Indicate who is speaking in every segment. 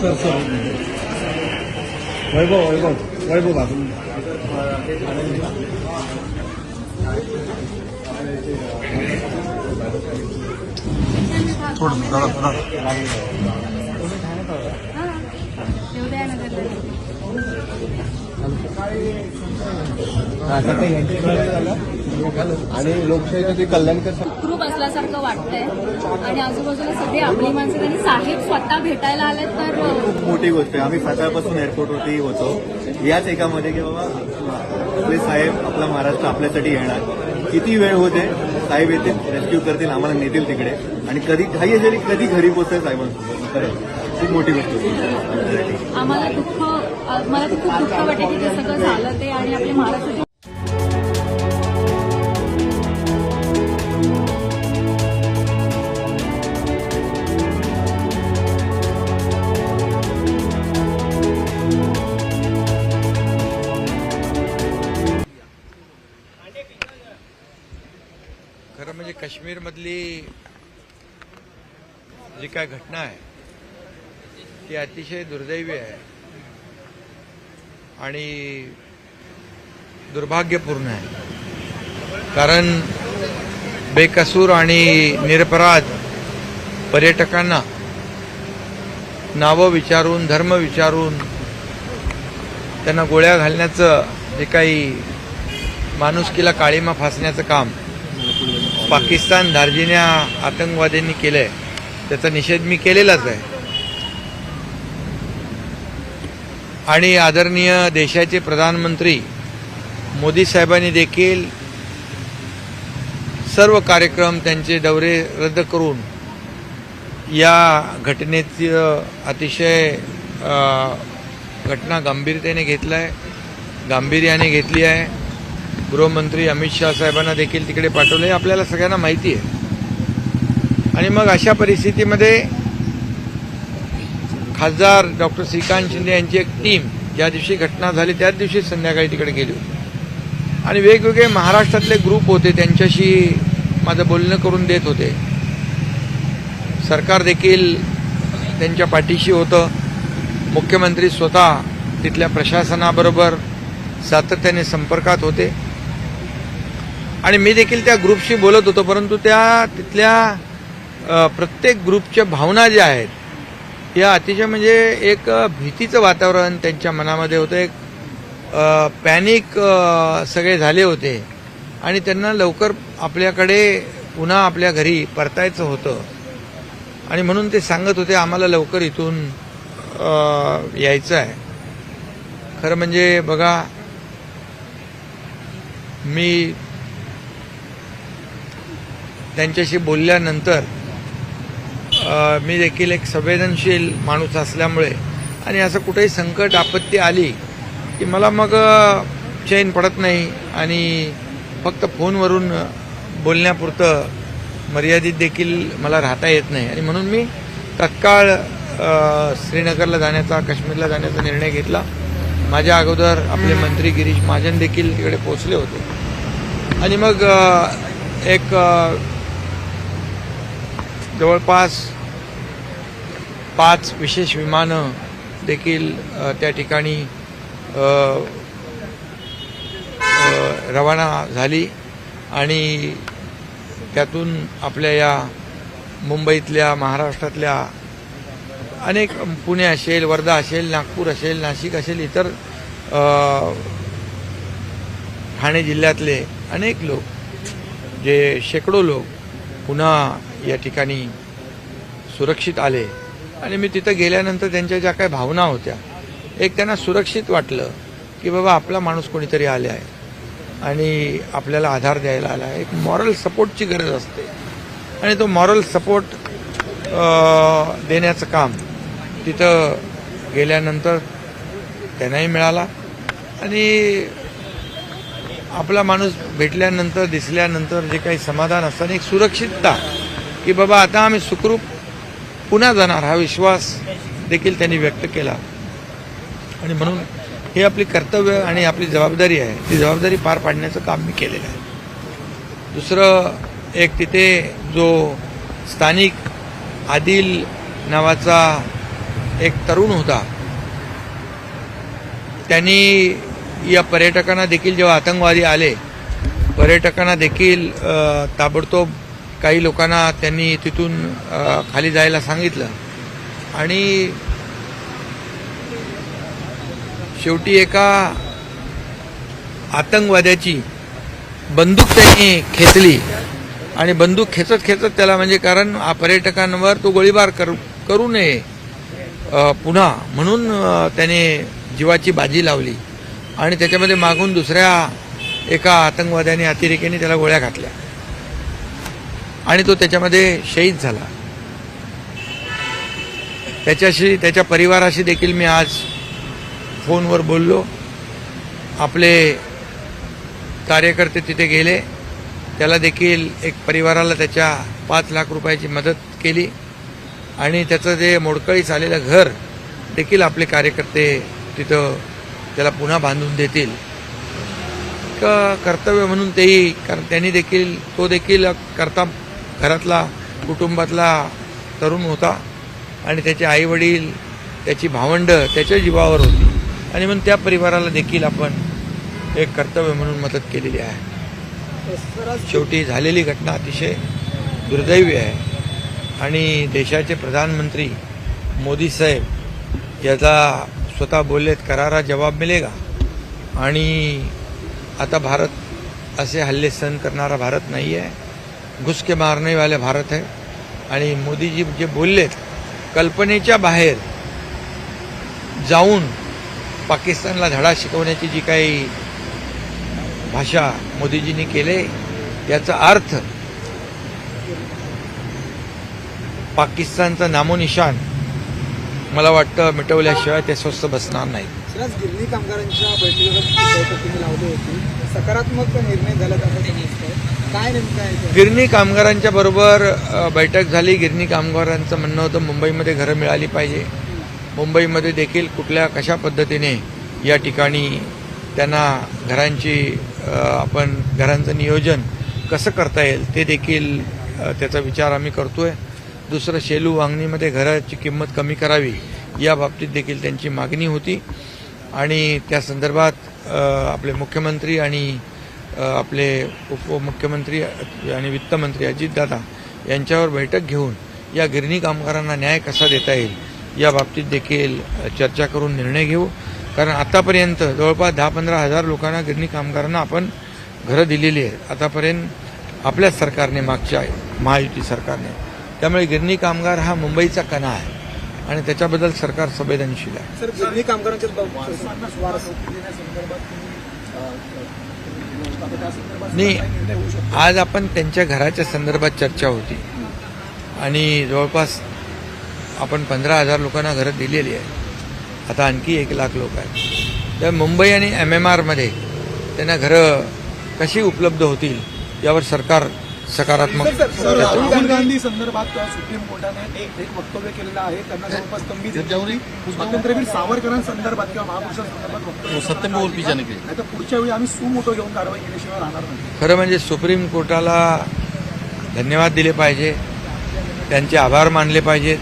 Speaker 1: Sir sir वैभव वैभव वैभव बाजून थोडं दादा दादा
Speaker 2: आणि लोकशाहीचं जे कल्याणकर
Speaker 3: ग्रुप असल्यासारखं वाटतंय. आणि आजूबाजूला सगळे आपली माणसं आणि साहेब स्वतः भेटायला आले तर
Speaker 2: खूप मोठी गोष्ट आहे. आम्ही सकाळपासून एअरपोर्टवरती होतो. याच एकामध्ये की बाबा आपले साहेब आपला महाराष्ट्र आपल्यासाठी येणार. किती वेळ होते? साहेब येतील रेस्क्यू करतील आम्हाला नेतील तिकडे. आणि कधी काही जरी कधी घरी पोहोचेल साहेबांसोबत. खरं खूप मोठी गोष्ट होती.
Speaker 3: आम्हाला दुःख मला ते खूप दुःख वाटते की ते सगळं झालं ते आणि आपल्या महाराष्ट्राची
Speaker 4: काय घटना आहे ती अतिशय दुर्दैवी आहे आणि दुर्भाग्यपूर्ण आहे. कारण बेकसूर आणि निरपराध पर्यटकांना नावं विचारून धर्म विचारून त्यांना गोळ्या घालण्याचं जे काही माणुसकीला काळीमा फासण्याचं काम पाकिस्तान धार्जिन्या आतंकवाद्यांनी केलंय त्याचा निषेध मी केलेलाच आहे. आणि आदरणीय देशाचे प्रधानमंत्री मोदी साहेबांनी देखील सर्व कार्यक्रम त्यांचे दौरे रद्द करून या घटनेचं अतिशय घटना गंभीरतेने घेतलं आहे गांभीर्याने घेतली आहे. गृहमंत्री अमित शहा साहेबांना देखील तिकडे पाठवलं आहे आपल्याला सगळ्यांना माहिती आहे. आणि मग अशा परिस्थितीमध्ये खासदार डॉक्टर श्रीकांत शिंदे यांची एक टीम ज्या दिवशी घटना झाली त्याच दिवशी संध्याकाळी तिकडे गेली होती. आणि वेगवेगळे महाराष्ट्रातले ग्रुप होते त्यांच्याशी माझं बोलणं करून देत होते. सरकार देखील त्यांच्या पाठीशी होतं. मुख्यमंत्री स्वतः तिथल्या प्रशासनाबरोबर सातत्याने संपर्कात होते. आणि मी देखील त्या ग्रुपशी बोलत होतो परंतु त्या तिथल्या प्रत्येक ग्रुपच्या भावना ज्या आहेत या अतिशय म्हणजे एक भीतीचं वातावरण त्यांच्या मनामध्ये होतं. एक पॅनिक सगळे झाले होते. आणि त्यांना लवकर आपल्याकडे पुन्हा आपल्या घरी परतायचं होतं. आणि म्हणून ते सांगत होते आम्हाला लवकर इथून यायचं आहे. खरं म्हणजे बघा मी त्यांच्याशी बोलल्यानंतर मी देखील एक संवेदनशील माणूस असल्यामुळे आणि असं कुठेही संकट आपत्ती आली की मला मग चैन पडत नाही आणि फक्त फोनवरून बोलण्यापुरतं मर्यादित देखील मला राहता येत नाही. आणि म्हणून मी तत्काळ श्रीनगरला जाण्याचा काश्मीरला जाण्याचा निर्णय घेतला. माझ्या अगोदर आपले मंत्री गिरीश महाजन देखील तिकडे पोहोचले होते. आणि मग एक जवळपास पाच विशेष विमानं देखील त्या ठिकाणी रवाना झाली आणि त्यातून आपल्या या मुंबईतल्या महाराष्ट्रातल्या अनेक पुणे असेल वर्धा असेल नागपूर असेल नाशिक असेल इतर ठाणे जिल्ह्यातले अनेक लोक जे शेकडो लोक पुन्हा या ठिकाणी सुरक्षित आले. आणि मी तिथं गेल्यानंतर त्यांच्या ज्या काही भावना होत्या एक त्यांना सुरक्षित वाटलं की बाबा आपला माणूस कोणीतरी आले आहे. आणि आपल्याला आधार द्यायला आला आहे. एक मॉरल सपोर्टची गरज असते. आणि तो मॉरल सपोर्ट देण्याचं काम तिथं गेल्यानंतर त्यांनाही मिळाला. आणि आपला माणूस भेटल्यानंतर दिसल्यानंतर जे काही समाधान असतं आणि एक सुरक्षितता की बाबा आता आम्ही सुखरूप पुन्हा जाणार हा विश्वास देखील त्यांनी व्यक्त केला. आणि म्हणून हे आपली कर्तव्य आणि आपली जबाबदारी आहे. ती जबाबदारी पार पाडण्याचं काम मी केलेलं आहे. दुसरं एक तिथे जो स्थानिक आदिल नावाचा एक तरुण होता. त्यांनी या पर्यटकांना देखील जेव्हा आतंकवादी आले पर्यटकांना देखील ताबडतोब काही लोकांना त्यांनी तिथून खाली जायला सांगितलं. आणि शेवटी एका आतंकवाद्याची बंदूक त्यांनी खेचली आणि बंदूक खेचत खेचत त्याला म्हणजे कारण पर्यटकांवर तो गोळीबार करू करू नये पुन्हा म्हणून त्याने जीवाची बाजी लावली. आणि त्याच्यामध्ये मागून दुसऱ्या एका आतंकवाद्याने अतिरेक्याने त्याला गोळ्या घातल्या. आणि तो त्याच्यामध्ये शहीद झाला. त्याच्याशी त्याच्या परिवाराशी देखील मी आज फोनवर बोललो. आपले कार्यकर्ते तिथे गेले. त्याला देखील एक परिवाराला त्याच्या पाच लाख रुपयाची मदत केली. आणि त्याचं जे मोडकळीस आलेलं घर देखील आपले कार्यकर्ते तिथं त्याला पुन्हा बांधून देतील. कर्तव्य म्हणून तेही कारण त्यांनी देखील तो देखील करता घरातला कुटुंबातला तरुण होता आणि त्याचे आईवडील त्याची भावंडं त्याच्या जीवावर होती. आणि म्हणून त्या परिवाराला देखील आपण एक कर्तव्य म्हणून मदत केलेली आहे. शेवटी झालेली घटना अतिशय दुर्दैवी आहे. आणि देशाचे प्रधानमंत्री मोदी साहेब याचा स्वतः बोललेत करारा जवाब मिळेगा आणि आता भारत असे हल्ले सहन करणारा भारत नाही आहे घुसके मारणे वाले भारत आहे. आणि मोदीजी जे बोललेत कल्पनेच्या बाहेर जाऊन पाकिस्तानला धडा शिकवण्याची जी काही भाषा मोदीजींनी केले याचा अर्थ पाकिस्तानचं नामोनिशान मला वाटतं मिटवल्याशिवाय ते स्वस्त बसणार नाही.
Speaker 5: गिरणी कामगारांच्या बैठकीला सकारात्मक निर्णय झाला काय नेमकं
Speaker 4: गिरणी कामगारांच्या बरोबर बैठक झाली. गिरणी कामगारांचं म्हणणं होतं मुंबईमध्ये घरं मिळाली पाहिजे. मुंबईमध्ये देखील कुठल्या कशा पद्धतीने या ठिकाणी त्यांना घरांची आपण घरांचं नियोजन कसं करता येईल ते देखील त्याचा विचार आम्ही करतोय. दुसरं शेलू वांगणीमध्ये घराची किंमत कमी करावी या बाबतीत देखील त्यांची मागणी होती. आणि त्या संदर्भात आपले मुख्यमंत्री आणि आपले उपमुख्यमंत्री आणि वित्तमंत्री अजितदादा यांच्यावर बैठक घेऊन या गिरणी कामगारांना न्याय कसा देता येईल या बाबतीत देखील चर्चा करून निर्णय घेऊ. कारण आतापर्यंत जवळपास दहा पंधरा हजार लोकांना गिरणी कामगारांना आपण घरं दिलेली आहेत. आतापर्यंत आपल्याच सरकारने मागच्या महायुती सरकारने. त्यामुळे गिरणी कामगार हा मुंबईचा कणा आहे आणि त्याच्याबद्दल सरकार संवेदनशील आहे. नाही आज आपण त्यांच्या घराच्या संदर्भात चर्चा होती. आणि जवळपास आपण पंधरा हजार लोकांना घरं दिलेली आहे आता आणखी एक लाख लोक आहेत. तर मुंबई आणि एम एम आरमध्ये त्यांना घरं कशी उपलब्ध होतील यावर सरकार सकारात्मक.
Speaker 5: राहुल गांधी संदर्भात सुप्रीम कोर्टाने एक एक वक्तव्य केलेलं आहे. त्यांना जवळपास तंबी. स्वातंत्र्यवीर सावरकरांसंदर्भात किंवा महापुरुषांसंदर्भात वक्तव्य
Speaker 6: सत्य बोल पीछे निकले
Speaker 5: नाही तर पुढच्या वेळी आम्ही सुमोटो घेऊन कारवाई केल्याशिवाय राहणार नाही.
Speaker 4: खरं म्हणजे सुप्रीम कोर्टाला धन्यवाद दिले पाहिजे. त्यांचे आभार मानले पाहिजेत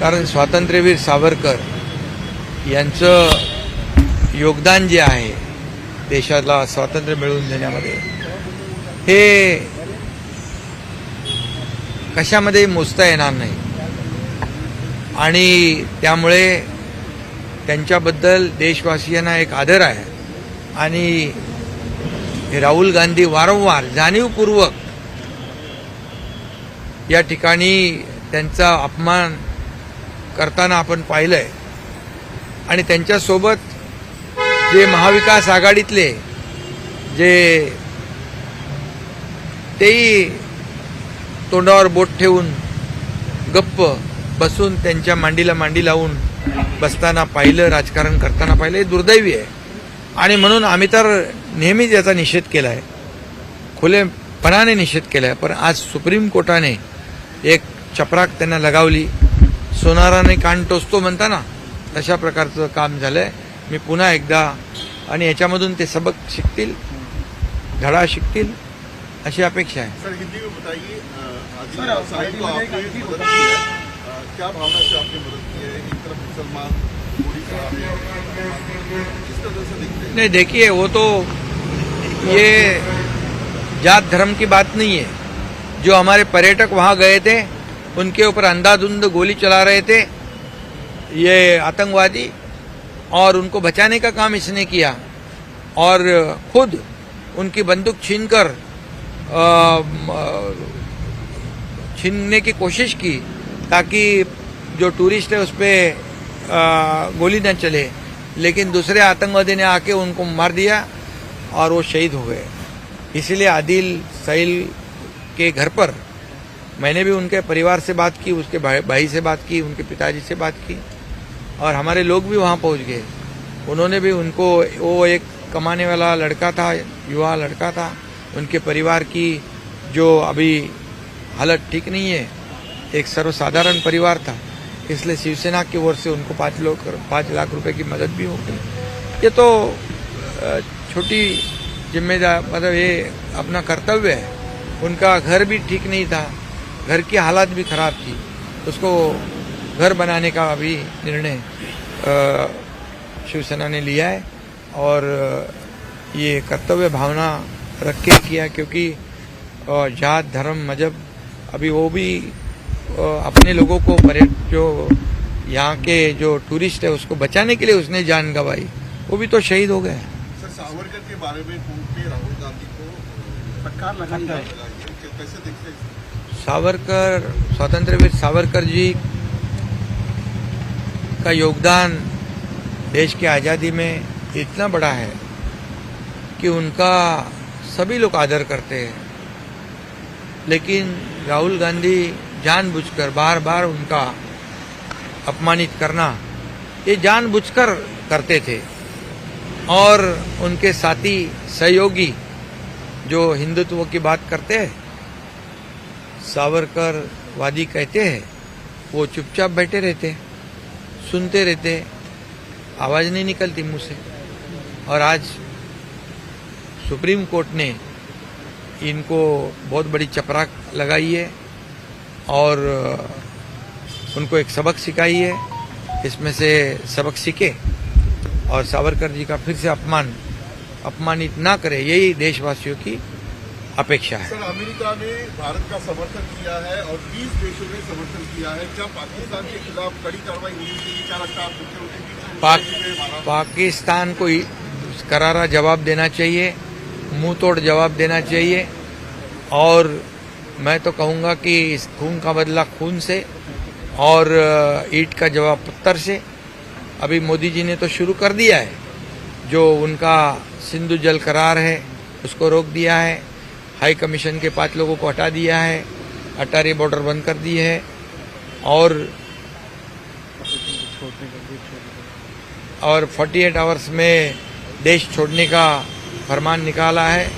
Speaker 4: कारण स्वातंत्र्यवीर सावरकर यांचं योगदान जे आहे देशाला स्वातंत्र्य मिळवून देण्यामध्ये हे कशामध्ये मोजता येणार नाही. आणि त्यामुळे त्यांच्याबद्दल देशवासियांना एक आदर आहे. आणि राहुल गांधी वारंवार जाणीवपूर्वक या ठिकाणी त्यांचा अपमान करताना आपण पाहिलंय. आणि त्यांच्यासोबत जे महाविकास आघाडीतले जे तेही तोंडावर बोट ठेवून गप्प बसून त्यांच्या मांडीला मांडी लावून बसताना पाहिलं राजकारण करताना पाहिलं हे दुर्दैवी आहे. आणि म्हणून आम्ही तर नेहमीच याचा निषेध केला आहे खुलेपणाने निषेध केला आहे पण आज सुप्रीम कोर्टाने एक चपराक त्यांना लगावली. सोनाराने कान टोचतो म्हणताना तशा प्रकारचं काम झालंय. मी पुन्हा एकदा आणि याच्यामधून ते सबक शिकतील धडा शिकतील अशी अपेक्षा आहे
Speaker 6: सर हिंदी में बताइए है। क्या भावना से आपने मदद की है? एक तरफ़ मुसलमान किस तरह से दिखते हैं?
Speaker 4: नहीं देखिए वो तो ये जात धर्म की बात नहीं है। जो हमारे पर्यटक वहाँ गए थे उनके ऊपर अंधाधुंध गोली चला रहे थे ये आतंकवादी और उनको बचाने का काम इसने किया। और खुद उनकी बंदूक छीनकर छीनने की कोशिश की ताकि जो टूरिस्ट है उस पर गोली न चले। लेकिन दूसरे आतंकवादी ने आके उनको मार दिया और वो शहीद हो गए। इसलिए आदिल सहील के घर पर मैंने भी उनके परिवार से बात की, उसके भाई भाई से बात की, उनके पिताजी से बात की और हमारे लोग भी वहाँ पहुँच गए। उन्होंने भी उनको, वो एक कमाने वाला लड़का था, युवा लड़का था। उनके परिवार की जो अभी हालत ठीक नहीं है, एक सर्वसाधारण परिवार था, इसलिए शिवसेना की ओर से उनको पाँच लोग, पाँच लाख रुपए की मदद भी हो गई। ये तो छोटी जिम्मेदार मतलब ये अपना कर्तव्य है। उनका घर भी ठीक नहीं था, घर की हालात भी खराब थी, उसको घर बनाने का अभी निर्णय शिवसेना ने लिया है। और ये कर्तव्य, भावना रख के किया क्योंकि जात धर्म मज़हब अभी वो भी अपने लोगों को पर्यट जो यहाँ के जो टूरिस्ट है उसको बचाने के लिए उसने जान गंवाई। वो भी तो शहीद हो गए।
Speaker 6: सर सावरकर के बारे में राहुल गांधी को
Speaker 5: फटकार लगाई
Speaker 6: कैसे देखते हैं? इसे?
Speaker 4: सावरकर स्वतंत्रवीर सावरकर जी का योगदान देश की आज़ादी में इतना बड़ा है कि उनका सभी लोग आदर करते हैं। लेकिन राहुल गांधी जानबूझकर बार बार उनका अपमानित करना, ये जानबूझकर करते थे। और उनके साथी, सहयोगी जो हिंदुत्व की बात करते हैं, सावरकर वादी कहते हैं, वो चुपचाप बैठे रहते सुनते रहते आवाज़ नहीं निकलती मुँह से। और आज सुप्रीम कोर्ट ने इनको बहुत बड़ी चपराक लगाई है और उनको एक सबक सिखाई है। इसमें से सबक सीखे और सावरकर जी का फिर से अपमान अपमानित ना करे यही देशवासियों की अपेक्षा है।
Speaker 6: सर अमेरिका ने भारत का समर्थन किया है और 20 देशों ने समर्थन किया है। क्या पाकिस्तान के खिलाफ कड़ी कार्रवाई होनी चाहिए? क्या लगता है
Speaker 4: पाकिस्तान को करारा जवाब देना चाहिए। मुँह तोड़ जवाब देना चाहिए। और मैं तो कहूँगा कि इस खून का बदला खून से और ईट का जवाब पत्थर से। अभी मोदी जी ने तो शुरू कर दिया है, जो उनका सिंधु जल करार है, उसको रोक दिया है। हाई कमीशन के पाँच लोगों को हटा दिया है, अटारी बॉर्डर बंद कर दी है। और और 48 आवर्स में देश छोड़ने का फरमान निकाला है,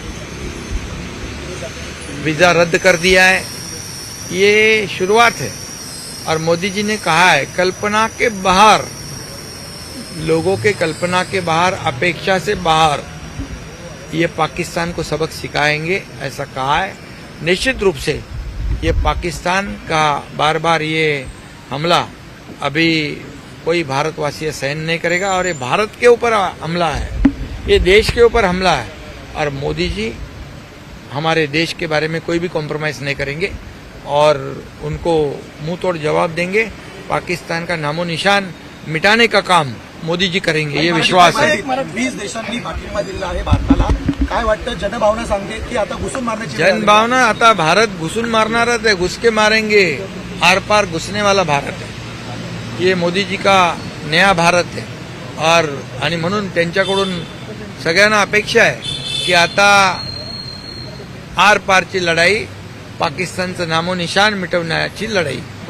Speaker 4: वीज़ा रद्द कर दिया है। ये शुरुआत है। और मोदी जी ने कहा है, कल्पना के बाहर, लोगों के कल्पना के बाहर, अपेक्षा से बाहर, ये पाकिस्तान को सबक सिखाएँगे, ऐसा कहा है। निश्चित रूप से ये पाकिस्तान का बार बार ये हमला, अभी कोई भारतवासी सहन नहीं करेगा, और ये भारत के ऊपर हमला है। ये देश के ऊपर हमला है। और मोदी जी हमारे देश के बारे में कोई भी कॉम्प्रोमाइज नहीं करेंगे और उनको मुंह तोड़ जवाब देंगे। पाकिस्तान का नामो निशान मिटाने का काम मोदी जी करेंगे ये विश्वास है।
Speaker 5: वीस देशांनी पाठिंबा दिला आहे भारताला. काय वाटतं? जनभावना सांगते की आता घुसून मारण्याची वेळ आली.
Speaker 4: जनभावना आता भारत घुसून मारणारच आहे घुस के मारेंगे. आर पार घुसने वाला भारत है ये मोदी जी का नया भारत है और आणि म्हणून त्यांच्याकडून सगळ्यांना अपेक्षा आहे की आता आर पारची लढाई पाकिस्तानचं नामोनिशान मिटवण्याची लढाई.